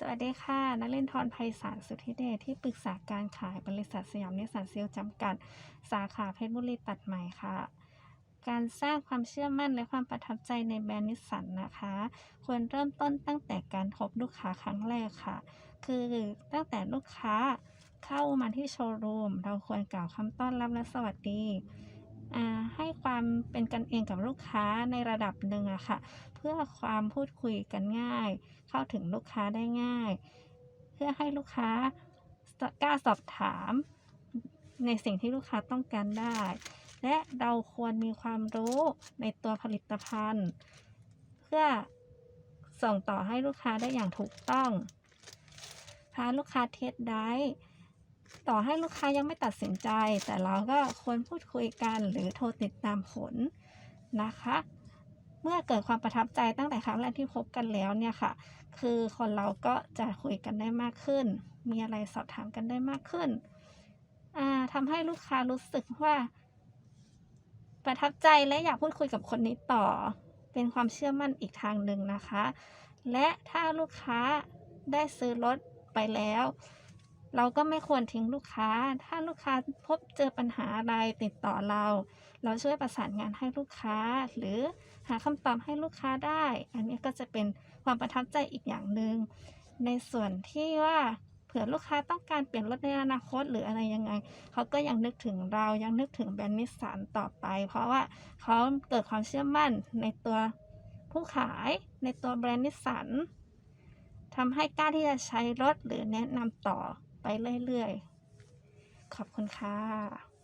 สวัสดีค่ะ นักเลินทรไพศาลสุทธิเดชที่ปรึกษาการขายบริษัทสยามนิสสันเซลล์จำกัด สาขาเพชรบุรีตัดใหม่ค่ะ การสร้างความเชื่อมั่นและความประทับใจในแบรนด์นิสสันนะคะ ควรเริ่มต้นตั้งแต่การพบลูกค้าครั้งแรกค่ะ คือตั้งแต่ลูกค้าเข้ามาที่โชว์รูม เราควรกล่าวคำต้อนรับและสวัสดีอ่า ความเป็นกันเองกับลูกค้าในระดับหนึ่งอะค่ะ เพื่อความพูดคุยกันง่าย เข้าถึงลูกค้าได้ง่าย เพื่อให้ลูกค้ากล้าสอบถาม ในสิ่งที่ลูกค้าต้องการได้ และเราควรมีความรู้ในตัวผลิตภัณฑ์ เพื่อส่งต่อให้ลูกค้าได้อย่างถูกต้อง พาลูกค้าเทสได้ ต่อให้ลูกค้ายังไม่ตัดสินใจ แต่เราก็ควรพูดคุยกันหรือโทรติดตามผลนะคะ เมื่อเกิดความประทับใจตั้งแต่ครั้งแรกที่พบกันแล้วเนี่ยค่ะ คือคนเราก็จะคุยกันได้มากขึ้น มีอะไรสอบถามกันได้มากขึ้นอ่าทำให้ลูกค้ารู้สึกว่า ประทับใจและอยากพูดคุยกับคนนี้ต่อ เป็นความเชื่อมั่นอีกทางหนึ่งนะคะ และถ้าลูกค้าได้ซื้อรถไปแล้ว เราก็ไม่ควรทิ้งลูกค้า ถ้าลูกค้าพบเจอปัญหาอะไรติดต่อเรา เราช่วยประสานงานให้ลูกค้า หรือหาคำตอบให้ลูกค้าได้ อันนี้ก็จะเป็นความประทับใจอีกอย่างหนึ่ง ในส่วนที่ว่าเผื่อลูกค้าต้องการเปลี่ยนรถในอนาคตหรืออะไรยังไง เขาก็ยังนึกถึงเรายังนึกถึงแบรนด์นิสสันต่อไป เพราะว่าเขาเกิดความเชื่อมั่นในตัวผู้ขายในตัวแบรนด์นิสสันทำให้กล้าที่จะใช้รถหรือแนะนำต่อ เรื่อยๆ ขอบคุณค่ะ